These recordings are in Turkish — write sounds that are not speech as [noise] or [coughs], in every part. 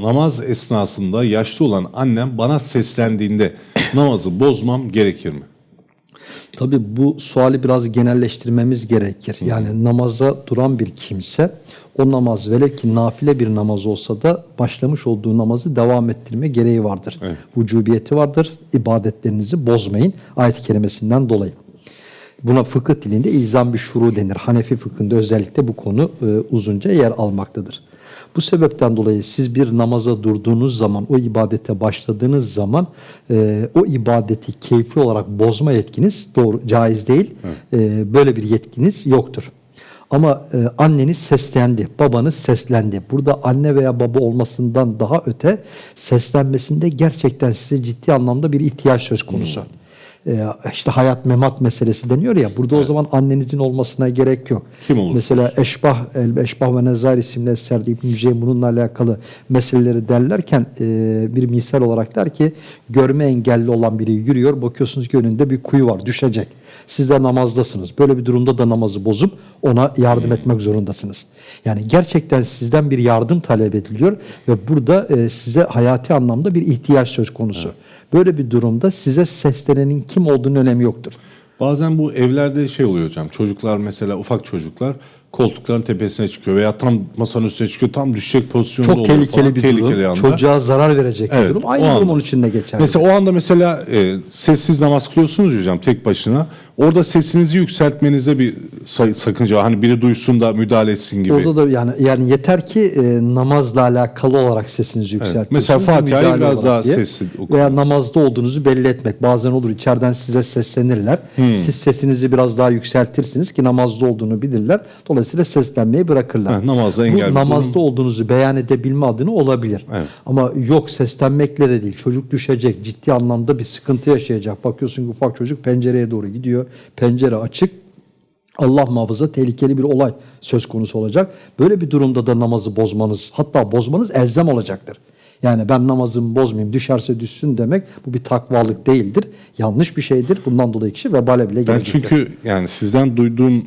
namaz esnasında yaşlı olan annem bana seslendiğinde [coughs] namazı bozmam gerekir mi? Tabii bu suali biraz genelleştirmemiz gerekir. Yani namaza duran bir kimse o namaz velev ki nafile bir namaz olsa da başlamış olduğu namazı devam ettirme gereği vardır. Evet. Vücubiyeti vardır. İbadetlerinizi bozmayın ayet-i kerimesinden dolayı. Buna fıkıh dilinde ilzam bir şuru denir. Hanefi fıkhında özellikle bu konu e, uzunca yer almaktadır. Bu sebepten dolayı siz bir namaza durduğunuz zaman, o ibadete başladığınız zaman e, o ibadeti keyfi olarak bozma yetkiniz doğru caiz değil. E, böyle bir yetkiniz yoktur. Ama e, anneniz seslendi, babanız seslendi. Burada anne veya baba olmasından daha öte seslenmesinde gerçekten size ciddi anlamda bir ihtiyaç söz konusu. E, işte hayat memat meselesi deniyor ya. Burada o zaman annenizin olmasına gerek yok. Kim olur? Mesela Eşbah, El Eşbah ve Nezair isimli eserde Cüzey bununla alakalı meseleleri derlerken e, bir misal olarak der ki görme engelli olan biri yürüyor bakıyorsunuz ki önünde bir kuyu var düşecek. Siz de namazdasınız. Böyle bir durumda da namazı bozup ona yardım etmek zorundasınız. Yani gerçekten sizden bir yardım talep ediliyor ve burada e, size hayati anlamda bir ihtiyaç söz konusu. Böyle bir durumda size seslenenin kim olduğunun önemi yoktur. Bazen bu evlerde şey oluyor hocam. Çocuklar mesela ufak çocuklar koltukların tepesine çıkıyor veya tam masanın üstüne çıkıyor. Tam düşecek pozisyonda Çok tehlikeli falan. bir Tehlikeli durum. anda. Çocuğa zarar verecek bir Evet, durum. o Aynı durum anda. onun için de geçerli. Mesela o anda mesela e, sessiz namaz kılıyorsunuz hocam tek başına. Orada sesinizi yükseltmenizde bir sakınca var. Hani biri duysun da müdahale etsin gibi. Orada da yani yani yeter ki e, namazla alakalı olarak sesinizi yükseltiyorsunuz. Mesela bir Fatiha'yı biraz daha diye. sesli okuyun. Veya namazda olduğunuzu belli etmek. Bazen olur içeriden size seslenirler. Hmm. Siz sesinizi biraz daha yükseltirsiniz ki namazda olduğunu bilirler. Dolayısıyla seslenmeyi bırakırlar. Heh, namazda engel Bu namazda olduğunuzu beyan edebilme adına olabilir. Evet. Ama yok seslenmekle de değil. Çocuk düşecek. Ciddi anlamda bir sıkıntı yaşayacak. Bakıyorsun ki ufak çocuk pencereye doğru gidiyor. Pencere açık. Allah muhafaza tehlikeli bir olay söz konusu olacak. Böyle bir durumda da namazı bozmanız hatta bozmanız elzem olacaktır. Yani ben namazımı bozmayayım düşerse düşsün demek bu bir takvalık değildir. Yanlış bir şeydir. Bundan dolayı kişi vebale bile Ben gelecektir. çünkü yani sizden duyduğum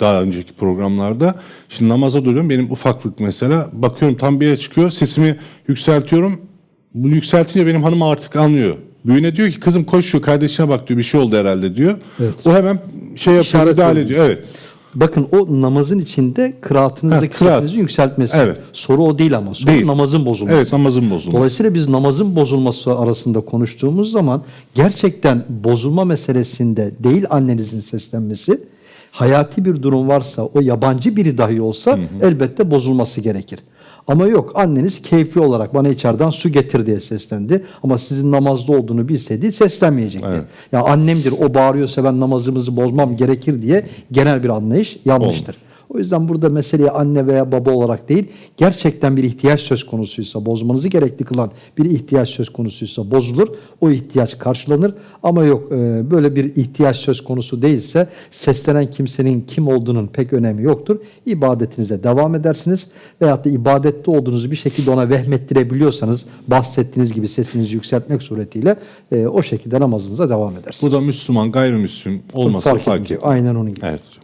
daha önceki programlarda şimdi namaza duruyorum benim ufaklık mesela bakıyorum tam bir yere çıkıyor sesimi yükseltiyorum bu yükseltince benim hanım artık anlıyor. Büyüğüne diyor ki kızım koşuyor kardeşine bak diyor bir şey oldu herhalde diyor. Evet. O hemen şey yapıyor İşaret müdahale veriyor. ediyor. Evet. Bakın o namazın içinde kıraatınızdaki Ha, kıraat. sesinizi yükseltmesi. Evet. Soru o değil ama. Soru Değil. namazın bozulması. Evet namazın bozulması. Dolayısıyla biz namazın bozulması arasında konuştuğumuz zaman gerçekten bozulma meselesinde değil annenizin seslenmesi, hayati bir durum varsa o yabancı biri dahi olsa elbette bozulması gerekir. Ama yok anneniz keyfi olarak bana içeriden su getir diye seslendi. Ama sizin namazda olduğunu bilseydi seslenmeyecekti. Evet. Ya annemdir o bağırıyorsa ben namazımızı bozmam gerekir diye genel bir anlayış yanlıştır. O yüzden burada meseleye anne veya baba olarak değil, gerçekten bir ihtiyaç söz konusuysa, bozmanızı gerekli kılan bir ihtiyaç söz konusuysa bozulur. O ihtiyaç karşılanır. Ama yok e, böyle bir ihtiyaç söz konusu değilse seslenen kimsenin kim olduğunun pek önemi yoktur. İbadetinize devam edersiniz. Veyahut da ibadette olduğunuzu bir şekilde ona vehmettirebiliyorsanız bahsettiğiniz gibi sesinizi yükseltmek suretiyle e, o şekilde namazınıza devam edersiniz. Bu da Müslüman gayrimüslim olması Fark fark, etmiyor. Aynen onun gibi. Evet.